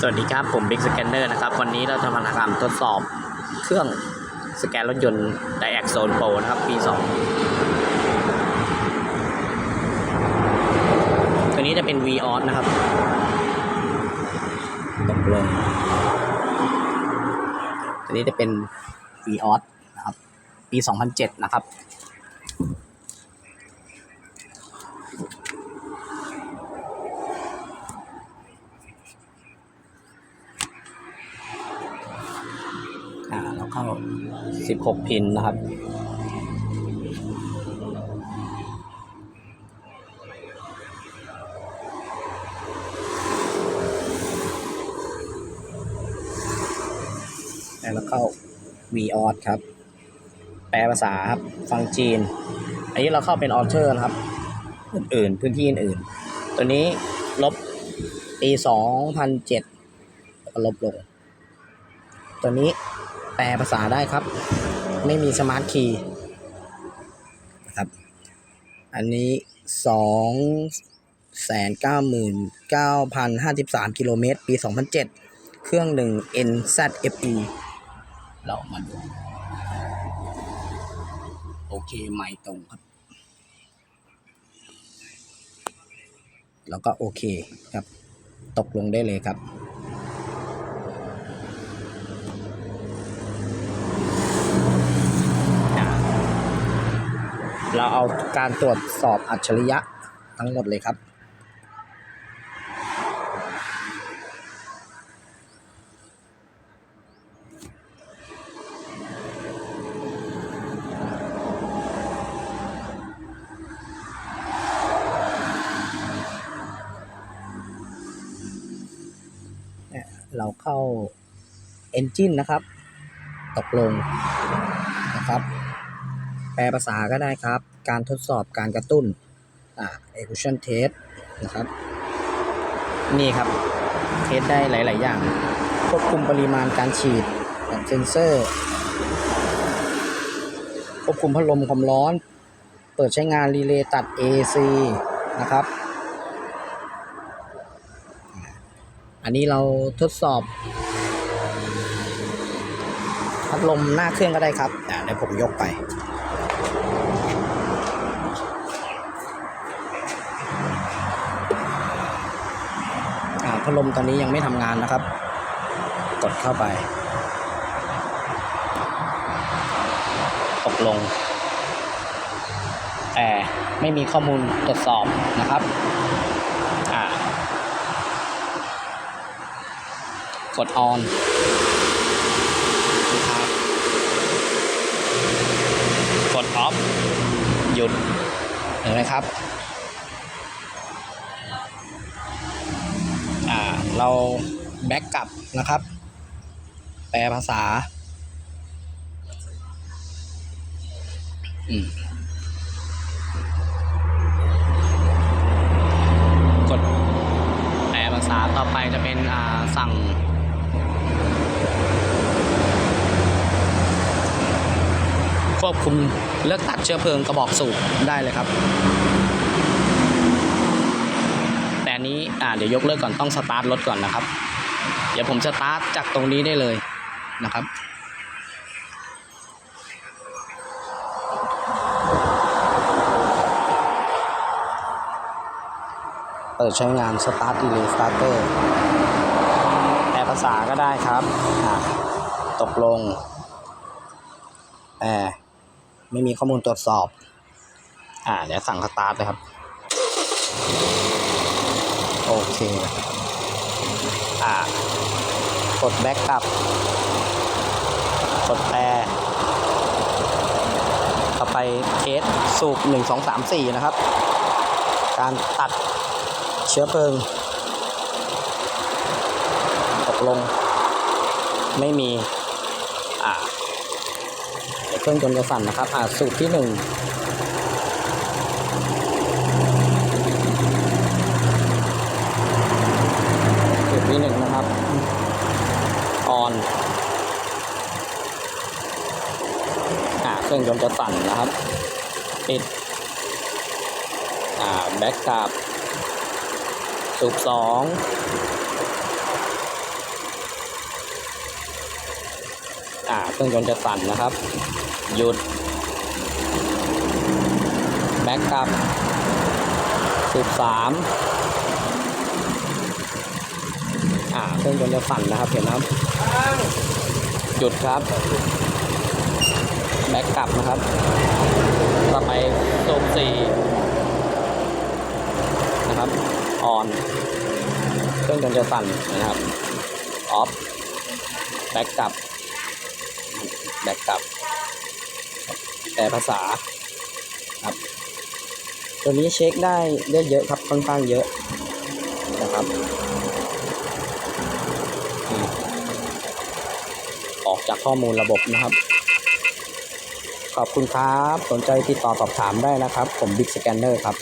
สวัสดีครับ ผม Big Scanner นะครับ วันนี้เราจะมาทำทดสอบเครื่องสแกนรถยนต์ d i a x Zone Pro นะครับปี2ตัวนี้จะเป็น v o s นะครับตกลงตัวนี้จะเป็น v o s นะครับ ปี 2007 นะครับ อ่าเราเข้า 16 พินนะครับแล้วเข้า v o s ครับ แปลภาษาครับ ฟังจีน อันนี้เราเข้าเป็นออเทอร์นะครับ อื่นๆ พื้นที่อื่นๆ ตัวนี้ลบปี2007แล้วก็ลบลง ตัวนี้ แปลภาษาได้ครับ ไม่มีสมาร์ทคีย์นะครับอันนี้สองแสนเก้าหมื่นเก้าพันห้าสิบสามกิโลเมตร ปีสองพันเจ็ดเครื่องหนึ่ง NZFE เรามาดู โอเค ไม่ตรงครับ แล้วก็โอเคครับ ตกลงได้เลยครับ เราเอาการตรวจสอบอัจฉริยะทั้งหมดเลยครับ เราเข้า Engine นะครับ ตกลงนะครับ แปลภาษาก็ได้ครับ การทดสอบการกระตุ้นอ่า execution test นะครับ นี่ครับ เทสได้หลาย ๆ อย่าง ควบคุมปริมาณการฉีดแบบเซนเซอร์ ควบคุมพัดลมความร้อน เปิดใช้งานรีเลย์ตัด AC นะครับ อันนี้เราทดสอบ พัดลมหน้าเครื่องก็ได้ครับอ่าเดี๋ยวผมยกไป พัดลมตอนนี้ยังไม่ทำงานนะครับ กดเข้าไป ตกลง แต่ไม่มีข้อมูลตรวจสอบนะครับอ่ากด on นะครับกด off หยุดเห็นไหมครับ เราแบ็กกลับนะครับ แปลภาษาอกดแปลภาษาต่อไปจะเป็นสั่งควบคุมเลือกตัดเชื้อเพลิงกระบอกสูบได้เลยครับ แต่ อ่าเดี๋ยวยกเลิกก่อนต้องสตาร์ทรถก่อนนะครับ เดี๋ยวผมสตาร์ทจากตรงนี้ได้เลยนะครับ เปิดใช้งาน Start Delay Starter แปลภาษาก็ได้ครับอ่าตกลงแต่ไม่มีข้อมูลตรวจสอบ อ่าเดี๋ยวสั่งสตาร์ทเลยครับ โอเคอ่ากดแบ็กกลับ กดแต่ต่อไปเทสสูบ 1 2 3 4 นะครับ การตัดเชื้อเพลิงตกลง ไม่มี อ่าเครื่องจนจะสั่นนะครับ อ่าสูบที่ 1ับ ออนอ่าเครื่องยนต์จะสั่นนะครับปิดอ่าแบ็กกลับสูบสองอ่าเครื่องยนต์จะสั่นนะครับ หยุด แบ็กกลับสูบสาม อ่าเครื่องยนต์จะสั่นนะครับเห็นนะครับหยุดครับ แบ็กกลับนะครับ ต่อไปโซมสี่นะครับออนเครื่องยนต์จะสั่นนะครับออฟแบ็กกลับแบ็กกลับแปลภาษาครับ ตัวนี้เช็คได้ได้เยอะครับค่อนข้างเยอะนะครับอ่าออก จากข้อมูลระบบนะครับ ขอบคุณครับ สนใจติดต่อสอบถามได้นะครับ ผมบิ๊กสแกนเนอร์ครับ